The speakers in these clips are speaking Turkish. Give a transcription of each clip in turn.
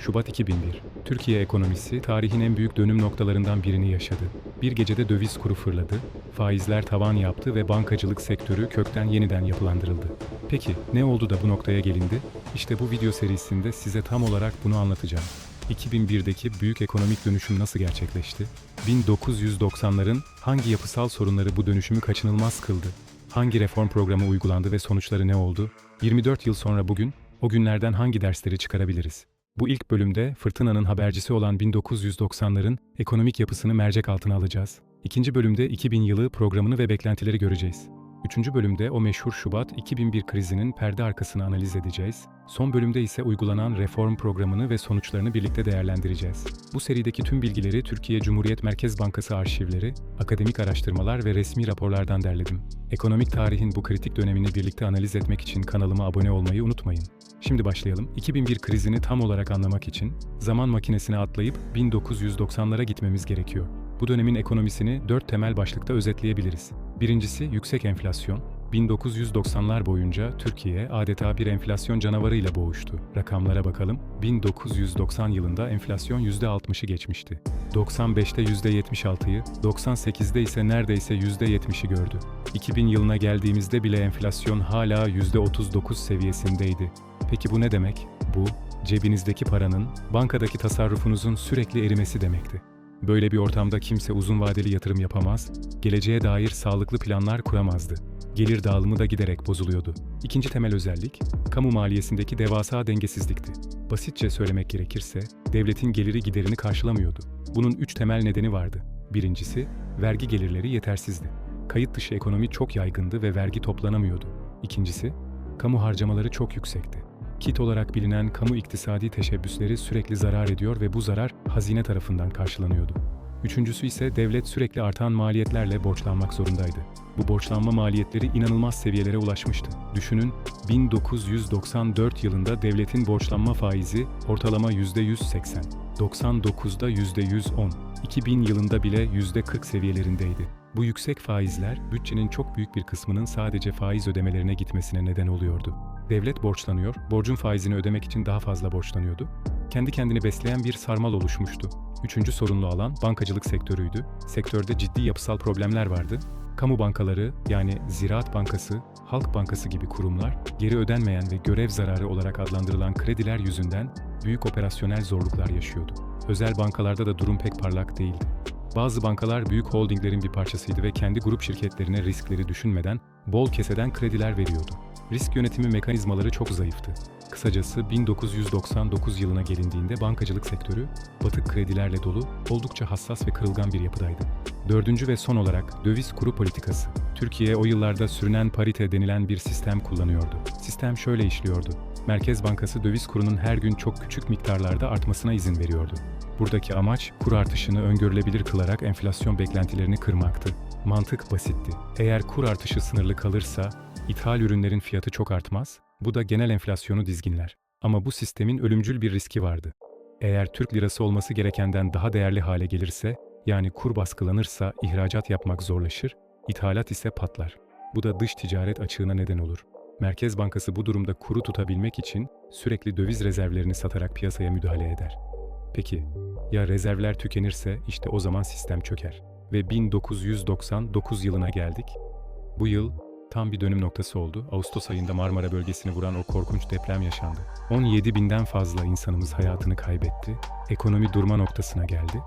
Şubat 2001. Türkiye ekonomisi tarihin en büyük dönüm noktalarından birini yaşadı. Bir gecede döviz kuru fırladı, faizler tavan yaptı ve bankacılık sektörü kökten yeniden yapılandırıldı. Peki ne oldu da bu noktaya gelindi? İşte bu video serisinde size tam olarak bunu anlatacağım. 2001'deki büyük ekonomik dönüşüm nasıl gerçekleşti? 1990'ların hangi yapısal sorunları bu dönüşümü kaçınılmaz kıldı? Hangi reform programı uygulandı ve sonuçları ne oldu? 24 yıl sonra bugün o günlerden hangi dersleri çıkarabiliriz? Bu ilk bölümde fırtınanın habercisi olan 1990'ların ekonomik yapısını mercek altına alacağız. İkinci bölümde 2000 yılı programını ve beklentileri göreceğiz. Üçüncü bölümde o meşhur Şubat 2001 krizinin perde arkasını analiz edeceğiz. Son bölümde ise uygulanan reform programını ve sonuçlarını birlikte değerlendireceğiz. Bu serideki tüm bilgileri Türkiye Cumhuriyet Merkez Bankası arşivleri, akademik araştırmalar ve resmi raporlardan derledim. Ekonomik tarihin bu kritik dönemini birlikte analiz etmek için kanalıma abone olmayı unutmayın. Şimdi başlayalım. 2001 krizini tam olarak anlamak için zaman makinesine atlayıp 1990'lara gitmemiz gerekiyor. Bu dönemin ekonomisini dört temel başlıkta özetleyebiliriz. Birincisi yüksek enflasyon. 1990'lar boyunca Türkiye adeta bir enflasyon canavarıyla boğuştu. Rakamlara bakalım. 1990 yılında enflasyon %60'ı geçmişti. 95'te %76'yı, 98'de ise neredeyse %70'i gördü. 2000 yılına geldiğimizde bile enflasyon hala %39 seviyesindeydi. Peki bu ne demek? Bu, cebinizdeki paranın, bankadaki tasarrufunuzun sürekli erimesi demekti. Böyle bir ortamda kimse uzun vadeli yatırım yapamaz, geleceğe dair sağlıklı planlar kuramazdı. Gelir dağılımı da giderek bozuluyordu. İkinci temel özellik, kamu maliyesindeki devasa dengesizlikti. Basitçe söylemek gerekirse, devletin geliri giderini karşılamıyordu. Bunun üç temel nedeni vardı. Birincisi, vergi gelirleri yetersizdi. Kayıt dışı ekonomi çok yaygındı ve vergi toplanamıyordu. İkincisi, kamu harcamaları çok yüksekti. Kit olarak bilinen kamu iktisadi teşebbüsleri sürekli zarar ediyor ve bu zarar hazine tarafından karşılanıyordu. Üçüncüsü ise devlet sürekli artan maliyetlerle borçlanmak zorundaydı. Bu borçlanma maliyetleri inanılmaz seviyelere ulaşmıştı. Düşünün, 1994 yılında devletin borçlanma faizi ortalama %180, 99'da %110, 2000 yılında bile %40 seviyelerindeydi. Bu yüksek faizler bütçenin çok büyük bir kısmının sadece faiz ödemelerine gitmesine neden oluyordu. Devlet borçlanıyor, borcun faizini ödemek için daha fazla borçlanıyordu. Kendi kendini besleyen bir sarmal oluşmuştu. Üçüncü sorunlu alan bankacılık sektörüydü. Sektörde ciddi yapısal problemler vardı. Kamu bankaları yani Ziraat Bankası, Halk Bankası gibi kurumlar geri ödenmeyen ve görev zararı olarak adlandırılan krediler yüzünden büyük operasyonel zorluklar yaşıyordu. Özel bankalarda da durum pek parlak değildi. Bazı bankalar büyük holdinglerin bir parçasıydı ve kendi grup şirketlerine riskleri düşünmeden bol keseden krediler veriyordu. Risk yönetimi mekanizmaları çok zayıftı. Kısacası 1999 yılına gelindiğinde bankacılık sektörü batık kredilerle dolu, oldukça hassas ve kırılgan bir yapıdaydı. Dördüncü ve son olarak döviz kuru politikası. Türkiye o yıllarda sürünen parite denilen bir sistem kullanıyordu. Sistem şöyle işliyordu. Merkez Bankası döviz kurunun her gün çok küçük miktarlarda artmasına izin veriyordu. Buradaki amaç kur artışını öngörülebilir kılarak enflasyon beklentilerini kırmaktı. Mantık basitti. Eğer kur artışı sınırlı kalırsa ithal ürünlerin fiyatı çok artmaz, bu da genel enflasyonu dizginler. Ama bu sistemin ölümcül bir riski vardı. Eğer Türk lirası olması gerekenden daha değerli hale gelirse, yani kur baskılanırsa ihracat yapmak zorlaşır, ithalat ise patlar. Bu da dış ticaret açığına neden olur. Merkez Bankası bu durumda kuru tutabilmek için sürekli döviz rezervlerini satarak piyasaya müdahale eder. Peki, ya rezervler tükenirse işte o zaman sistem çöker. Ve 1999 yılına geldik. Bu yıl tam bir dönüm noktası oldu. Ağustos ayında Marmara bölgesini vuran o korkunç deprem yaşandı. 17 binden fazla insanımız hayatını kaybetti. Ekonomi durma noktasına geldi.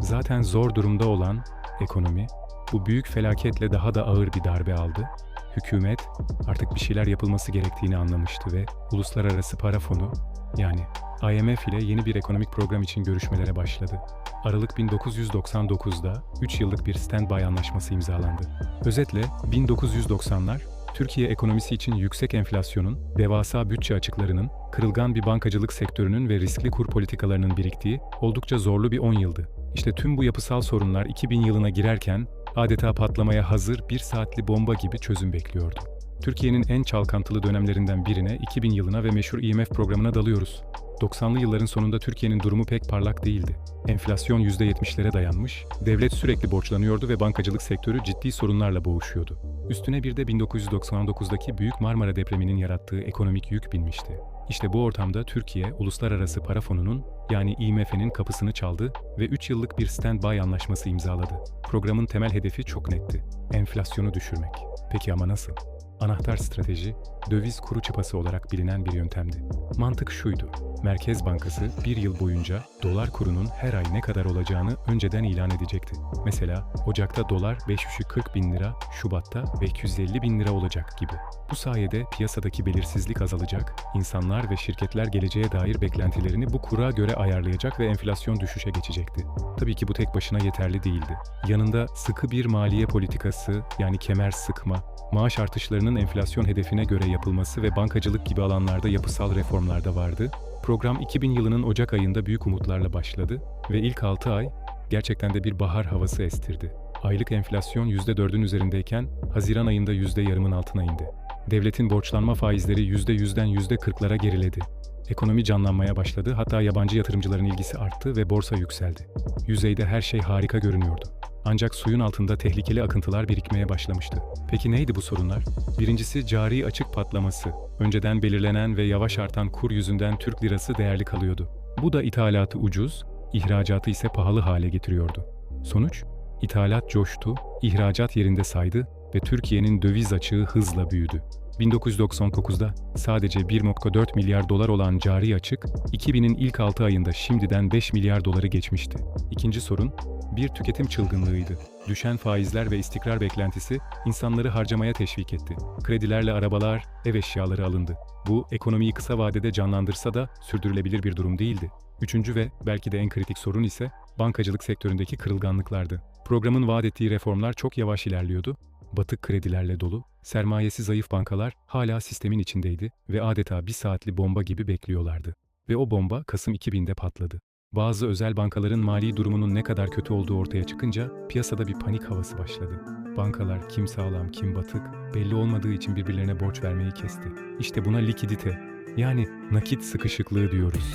Zaten zor durumda olan ekonomi bu büyük felaketle daha da ağır bir darbe aldı. Hükümet artık bir şeyler yapılması gerektiğini anlamıştı ve Uluslararası Para Fonu yani IMF ile yeni bir ekonomik program için görüşmelere başladı. Aralık 1999'da 3 yıllık bir standby anlaşması imzalandı. Özetle 1990'lar Türkiye ekonomisi için yüksek enflasyonun, devasa bütçe açıklarının, kırılgan bir bankacılık sektörünün ve riskli kur politikalarının biriktiği oldukça zorlu bir 10 yıldı. İşte tüm bu yapısal sorunlar 2000 yılına girerken adeta patlamaya hazır bir saatli bomba gibi çözüm bekliyordu. Türkiye'nin en çalkantılı dönemlerinden birine 2000 yılına ve meşhur IMF programına dalıyoruz. 90'lı yılların sonunda Türkiye'nin durumu pek parlak değildi. Enflasyon %70'lere dayanmış, devlet sürekli borçlanıyordu ve bankacılık sektörü ciddi sorunlarla boğuşuyordu. Üstüne bir de 1999'daki Büyük Marmara depreminin yarattığı ekonomik yük binmişti. İşte bu ortamda Türkiye, Uluslararası Para Fonu'nun yani IMF'nin kapısını çaldı ve 3 yıllık bir stand-by anlaşması imzaladı. Programın temel hedefi çok netti. Enflasyonu düşürmek. Peki ama nasıl? Anahtar strateji, döviz kuru çıpası olarak bilinen bir yöntemdi. Mantık şuydu. Merkez Bankası bir yıl boyunca dolar kurunun her ay ne kadar olacağını önceden ilan edecekti. Mesela Ocak'ta dolar 540 bin lira, Şubat'ta 550 bin lira olacak gibi. Bu sayede piyasadaki belirsizlik azalacak, insanlar ve şirketler geleceğe dair beklentilerini bu kura göre ayarlayacak ve enflasyon düşüşe geçecekti. Tabii ki bu tek başına yeterli değildi. Yanında sıkı bir maliye politikası yani kemer sıkma, maaş artışlarının enflasyon hedefine göre yapılması ve bankacılık gibi alanlarda yapısal reformlar da vardı. Program 2000 yılının Ocak ayında büyük umutlarla başladı ve ilk 6 ay gerçekten de bir bahar havası estirdi. Aylık enflasyon %4'ün üzerindeyken Haziran ayında %yarımın altına indi. Devletin borçlanma faizleri %100'den %40'lara geriledi. Ekonomi canlanmaya başladı, hatta yabancı yatırımcıların ilgisi arttı ve borsa yükseldi. Yüzeyde her şey harika görünüyordu. Ancak suyun altında tehlikeli akıntılar birikmeye başlamıştı. Peki neydi bu sorunlar? Birincisi cari açık patlaması. Önceden belirlenen ve yavaş artan kur yüzünden Türk lirası değerli kalıyordu. Bu da ithalatı ucuz, ihracatı ise pahalı hale getiriyordu. Sonuç? İthalat coştu, ihracat yerinde saydı ve Türkiye'nin döviz açığı hızla büyüdü. 1999'da sadece 1.4 milyar dolar olan cari açık, 2000'in ilk 6 ayında şimdiden 5 milyar doları geçmişti. İkinci sorun, bir tüketim çılgınlığıydı. Düşen faizler ve istikrar beklentisi insanları harcamaya teşvik etti. Kredilerle arabalar, ev eşyaları alındı. Bu ekonomiyi kısa vadede canlandırsa da sürdürülebilir bir durum değildi. Üçüncü ve belki de en kritik sorun ise bankacılık sektöründeki kırılganlıklardı. Programın vaat ettiği reformlar çok yavaş ilerliyordu. Batık kredilerle dolu, sermayesi zayıf bankalar hala sistemin içindeydi ve adeta bir saatli bomba gibi bekliyorlardı. Ve o bomba Kasım 2000'de patladı. Bazı özel bankaların mali durumunun ne kadar kötü olduğu ortaya çıkınca piyasada bir panik havası başladı. Bankalar kim sağlam kim batık belli olmadığı için birbirlerine borç vermeyi kesti. İşte buna likidite yani nakit sıkışıklığı diyoruz.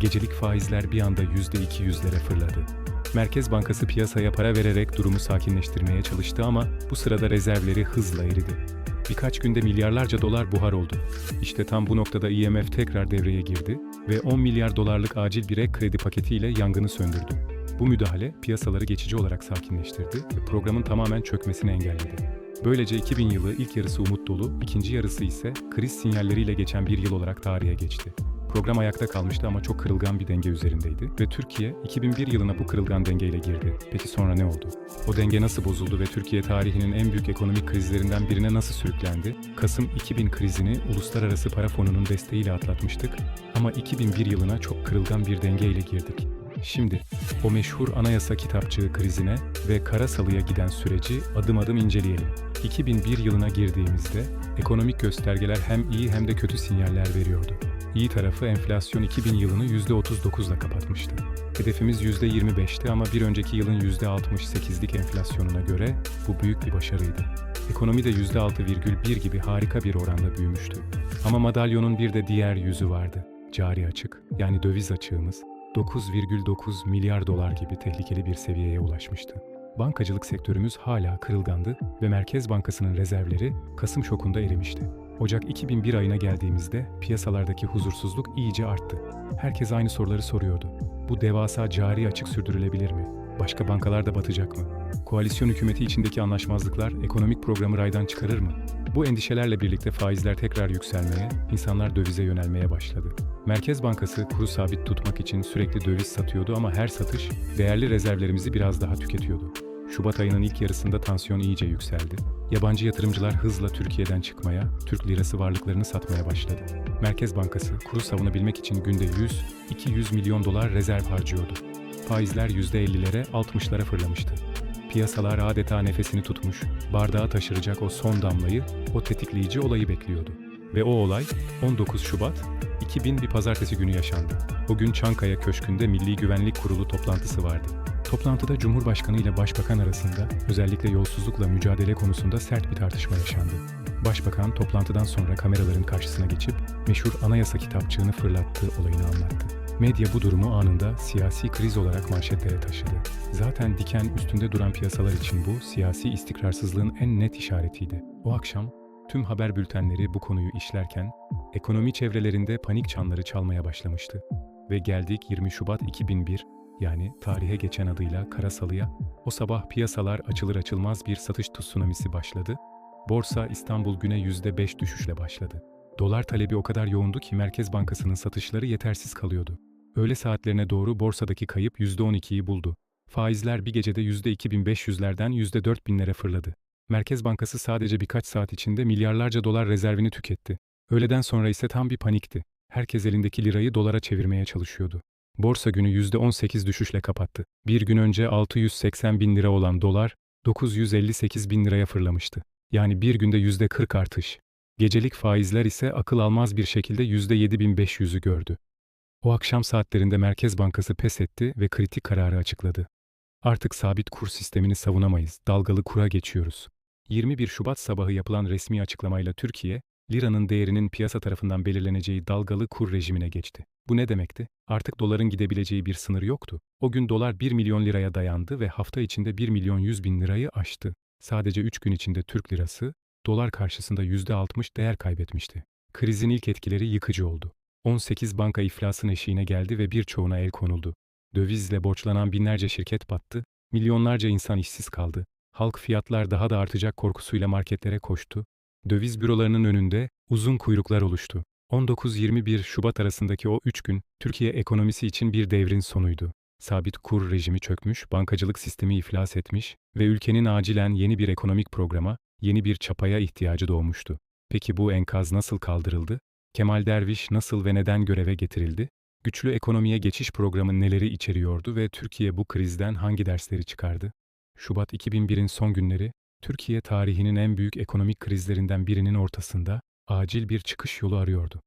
Gecelik faizler bir anda %200'lere fırladı. Merkez Bankası piyasaya para vererek durumu sakinleştirmeye çalıştı ama bu sırada rezervleri hızla eridi. Birkaç günde milyarlarca dolar buhar oldu. İşte tam bu noktada IMF tekrar devreye girdi ve 10 milyar dolarlık acil bir ek kredi paketiyle yangını söndürdü. Bu müdahale piyasaları geçici olarak sakinleştirdi ve programın tamamen çökmesini engelledi. Böylece 2000 yılı ilk yarısı umut dolu, ikinci yarısı ise kriz sinyalleriyle geçen bir yıl olarak tarihe geçti. Program ayakta kalmıştı ama çok kırılgan bir denge üzerindeydi ve Türkiye 2001 yılına bu kırılgan dengeyle girdi. Peki sonra ne oldu? O denge nasıl bozuldu ve Türkiye tarihinin en büyük ekonomik krizlerinden birine nasıl sürüklendi? Kasım 2000 krizini Uluslararası Para Fonu'nun desteğiyle atlatmıştık ama 2001 yılına çok kırılgan bir dengeyle girdik. Şimdi o meşhur anayasa kitapçığı krizine ve Karasalı'ya giden süreci adım adım inceleyelim. 2001 yılına girdiğimizde ekonomik göstergeler hem iyi hem de kötü sinyaller veriyordu. İyi tarafı enflasyon 2000 yılını %39'la kapatmıştı. Hedefimiz %25'ti ama bir önceki yılın %68'lik enflasyonuna göre bu büyük bir başarıydı. Ekonomi de %6,1 gibi harika bir oranda büyümüştü. Ama madalyonun bir de diğer yüzü vardı. Cari açık, yani döviz açığımız 9,9 milyar dolar gibi tehlikeli bir seviyeye ulaşmıştı. Bankacılık sektörümüz hala kırılgandı ve Merkez Bankası'nın rezervleri Kasım şokunda erimişti. Ocak 2001 ayına geldiğimizde piyasalardaki huzursuzluk iyice arttı. Herkes aynı soruları soruyordu. Bu devasa cari açık sürdürülebilir mi? Başka bankalar da batacak mı? Koalisyon hükümeti içindeki anlaşmazlıklar ekonomik programı raydan çıkarır mı? Bu endişelerle birlikte faizler tekrar yükselmeye, insanlar dövize yönelmeye başladı. Merkez Bankası kuru sabit tutmak için sürekli döviz satıyordu ama her satış değerli rezervlerimizi biraz daha tüketiyordu. Şubat ayının ilk yarısında tansiyon iyice yükseldi. Yabancı yatırımcılar hızla Türkiye'den çıkmaya, Türk lirası varlıklarını satmaya başladı. Merkez Bankası kuru savunabilmek için günde 100-200 milyon dolar rezerv harcıyordu. Faizler %50'lere, 60'lara fırlamıştı. Piyasalar adeta nefesini tutmuş, bardağa taşıracak o son damlayı, o tetikleyici olayı bekliyordu. Ve o olay 19 Şubat 2000 bir pazartesi günü yaşandı. O gün Çankaya Köşkü'nde Milli Güvenlik Kurulu toplantısı vardı. Toplantıda Cumhurbaşkanı ile Başbakan arasında özellikle yolsuzlukla mücadele konusunda sert bir tartışma yaşandı. Başbakan toplantıdan sonra kameraların karşısına geçip meşhur anayasa kitapçığını fırlattığı olayını anlattı. Medya bu durumu anında siyasi kriz olarak manşetlere taşıdı. Zaten diken üstünde duran piyasalar için bu siyasi istikrarsızlığın en net işaretiydi. O akşam Tüm haber bültenleri bu konuyu işlerken, ekonomi çevrelerinde panik çanları çalmaya başlamıştı. Ve geldik 20 Şubat 2001, yani tarihe geçen adıyla Karasalı'ya, o sabah piyasalar açılır açılmaz bir satış tsunamisi başladı. Borsa İstanbul güne %5 düşüşle başladı. Dolar talebi o kadar yoğundu ki Merkez Bankası'nın satışları yetersiz kalıyordu. Öğle saatlerine doğru borsadaki kayıp %12'yi buldu. Faizler bir gecede %2500'lerden %4000'lere fırladı. Merkez Bankası sadece birkaç saat içinde milyarlarca dolar rezervini tüketti. Öğleden sonra ise tam bir panikti. Herkes elindeki lirayı dolara çevirmeye çalışıyordu. Borsa günü %18 düşüşle kapattı. Bir gün önce 680 bin lira olan dolar, 958 bin liraya fırlamıştı. Yani bir günde %40 artış. Gecelik faizler ise akıl almaz bir şekilde %7500'ü gördü. O akşam saatlerinde Merkez Bankası pes etti ve kritik kararı açıkladı. Artık sabit kur sistemini savunamayız, dalgalı kura geçiyoruz. 21 Şubat sabahı yapılan resmi açıklamayla Türkiye, liranın değerinin piyasa tarafından belirleneceği dalgalı kur rejimine geçti. Bu ne demekti? Artık doların gidebileceği bir sınır yoktu. O gün dolar 1 milyon liraya dayandı ve hafta içinde 1 milyon 100 bin lirayı aştı. Sadece 3 gün içinde Türk lirası, dolar karşısında %60 değer kaybetmişti. Krizin ilk etkileri yıkıcı oldu. 18 banka iflasın eşiğine geldi ve birçoğuna el konuldu. Dövizle borçlanan binlerce şirket battı, milyonlarca insan işsiz kaldı. Halk fiyatlar daha da artacak korkusuyla marketlere koştu. Döviz bürolarının önünde uzun kuyruklar oluştu. 19-21 Şubat arasındaki o üç gün, Türkiye ekonomisi için bir devrin sonuydu. Sabit kur rejimi çökmüş, bankacılık sistemi iflas etmiş ve ülkenin acilen yeni bir ekonomik programa, yeni bir çapaya ihtiyacı doğmuştu. Peki bu enkaz nasıl kaldırıldı? Kemal Derviş nasıl ve neden göreve getirildi? Güçlü ekonomiye geçiş programı neleri içeriyordu ve Türkiye bu krizden hangi dersleri çıkardı? Şubat 2001'in son günleri, Türkiye tarihinin en büyük ekonomik krizlerinden birinin ortasında acil bir çıkış yolu arıyordu.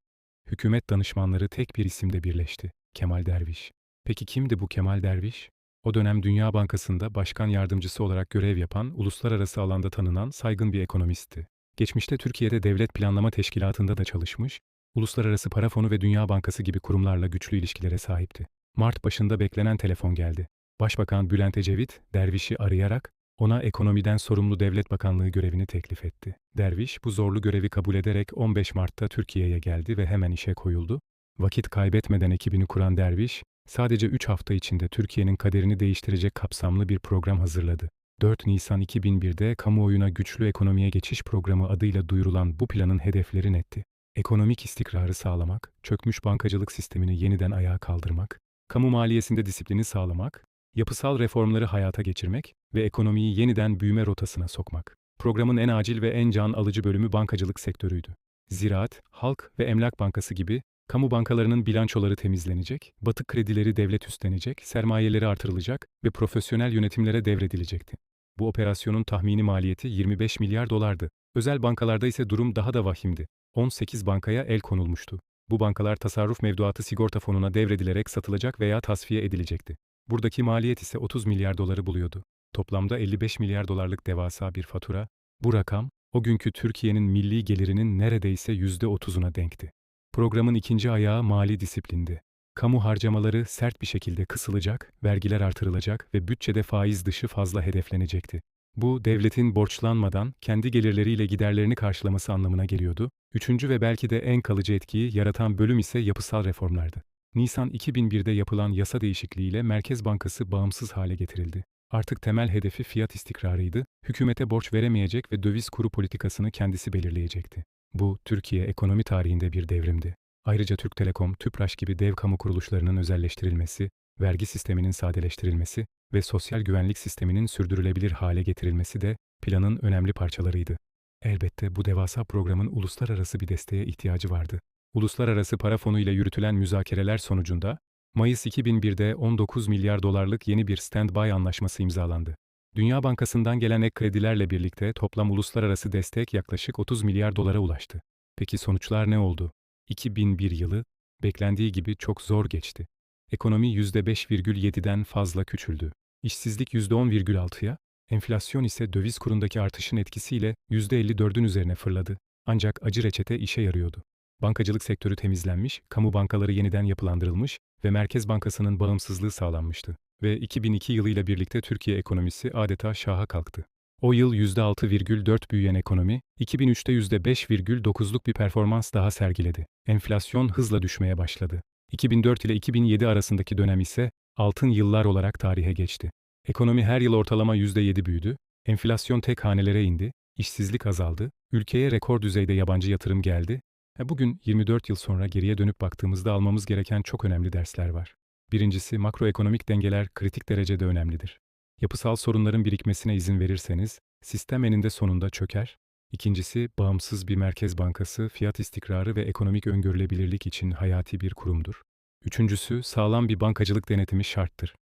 Hükümet danışmanları tek bir isimde birleşti, Kemal Derviş. Peki kimdi bu Kemal Derviş? O dönem Dünya Bankası'nda başkan yardımcısı olarak görev yapan, uluslararası alanda tanınan saygın bir ekonomistti. Geçmişte Türkiye'de Devlet Planlama Teşkilatı'nda da çalışmış, Uluslararası Para Fonu ve Dünya Bankası gibi kurumlarla güçlü ilişkilere sahipti. Mart başında beklenen telefon geldi. Başbakan Bülent Ecevit, Derviş'i arayarak ona ekonomiden sorumlu devlet bakanlığı görevini teklif etti. Derviş bu zorlu görevi kabul ederek 15 Mart'ta Türkiye'ye geldi ve hemen işe koyuldu. Vakit kaybetmeden ekibini kuran Derviş, sadece 3 hafta içinde Türkiye'nin kaderini değiştirecek kapsamlı bir program hazırladı. 4 Nisan 2001'de kamuoyuna güçlü ekonomiye geçiş programı adıyla duyurulan bu planın hedefleri netti. Ekonomik istikrarı sağlamak, çökmüş bankacılık sistemini yeniden ayağa kaldırmak, kamu maliyesinde disiplini sağlamak, yapısal reformları hayata geçirmek ve ekonomiyi yeniden büyüme rotasına sokmak. Programın en acil ve en can alıcı bölümü bankacılık sektörüydü. Ziraat, Halk ve Emlak Bankası gibi kamu bankalarının bilançoları temizlenecek, batık kredileri devlet üstlenecek, sermayeleri artırılacak ve profesyonel yönetimlere devredilecekti. Bu operasyonun tahmini maliyeti 25 milyar dolardı. Özel bankalarda ise durum daha da vahimdi. 18 bankaya el konulmuştu. Bu bankalar tasarruf mevduatı sigorta fonuna devredilerek satılacak veya tasfiye edilecekti. Buradaki maliyet ise 30 milyar doları buluyordu. Toplamda 55 milyar dolarlık devasa bir fatura. Bu rakam, o günkü Türkiye'nin milli gelirinin neredeyse %30'una denkti. Programın ikinci ayağı mali disiplindi. Kamu harcamaları sert bir şekilde kısılacak, vergiler artırılacak ve bütçede faiz dışı fazla hedeflenecekti. Bu, devletin borçlanmadan kendi gelirleriyle giderlerini karşılaması anlamına geliyordu. Üçüncü ve belki de en kalıcı etkiyi yaratan bölüm ise yapısal reformlardı. Nisan 2001'de yapılan yasa değişikliğiyle Merkez Bankası bağımsız hale getirildi. Artık temel hedefi fiyat istikrarıydı, hükümete borç veremeyecek ve döviz kuru politikasını kendisi belirleyecekti. Bu, Türkiye ekonomi tarihinde bir devrimdi. Ayrıca Türk Telekom, TÜPRAŞ gibi dev kamu kuruluşlarının özelleştirilmesi, vergi sisteminin sadeleştirilmesi ve sosyal güvenlik sisteminin sürdürülebilir hale getirilmesi de planın önemli parçalarıydı. Elbette bu devasa programın uluslararası bir desteğe ihtiyacı vardı. Uluslararası Para Fonu ile yürütülen müzakereler sonucunda, Mayıs 2001'de 19 milyar dolarlık yeni bir stand-by anlaşması imzalandı. Dünya Bankası'ndan gelen ek kredilerle birlikte toplam uluslararası destek yaklaşık 30 milyar dolara ulaştı. Peki sonuçlar ne oldu? 2001 yılı, beklendiği gibi çok zor geçti. Ekonomi %5,7'den fazla küçüldü. İşsizlik %10,6'ya, enflasyon ise döviz kurundaki artışın etkisiyle %54'ün üzerine fırladı. Ancak acı reçete işe yarıyordu. Bankacılık sektörü temizlenmiş, kamu bankaları yeniden yapılandırılmış ve Merkez Bankası'nın bağımsızlığı sağlanmıştı. Ve 2002 yılıyla birlikte Türkiye ekonomisi adeta şaha kalktı. O yıl %6,4 büyüyen ekonomi, 2003'te %5,9'luk bir performans daha sergiledi. Enflasyon hızla düşmeye başladı. 2004 ile 2007 arasındaki dönem ise altın yıllar olarak tarihe geçti. Ekonomi her yıl ortalama %7 büyüdü, enflasyon tek hanelere indi, işsizlik azaldı, ülkeye rekor düzeyde yabancı yatırım geldi. E, Bugün 24 yıl sonra geriye dönüp baktığımızda almamız gereken çok önemli dersler var. Birincisi makroekonomik dengeler kritik derecede önemlidir. Yapısal sorunların birikmesine izin verirseniz, sistem eninde sonunda çöker. İkincisi, bağımsız bir merkez bankası, fiyat istikrarı ve ekonomik öngörülebilirlik için hayati bir kurumdur. Üçüncüsü, sağlam bir bankacılık denetimi şarttır.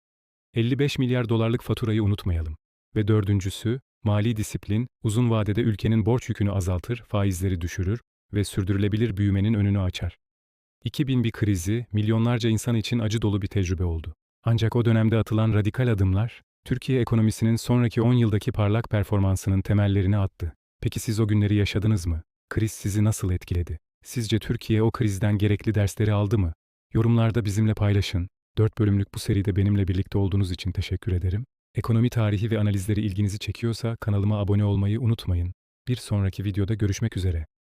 55 milyar dolarlık faturayı unutmayalım. Ve dördüncüsü, mali disiplin, uzun vadede ülkenin borç yükünü azaltır, faizleri düşürür ve sürdürülebilir büyümenin önünü açar. 2001 krizi, milyonlarca insan için acı dolu bir tecrübe oldu. Ancak o dönemde atılan radikal adımlar, Türkiye ekonomisinin sonraki 10 yıldaki parlak performansının temellerini attı. Peki siz o günleri yaşadınız mı? Kriz sizi nasıl etkiledi? Sizce Türkiye o krizden gerekli dersleri aldı mı? Yorumlarda bizimle paylaşın. 4 bölümlük bu seride benimle birlikte olduğunuz için teşekkür ederim. Ekonomi tarihi ve analizleri ilginizi çekiyorsa kanalıma abone olmayı unutmayın. Bir sonraki videoda görüşmek üzere.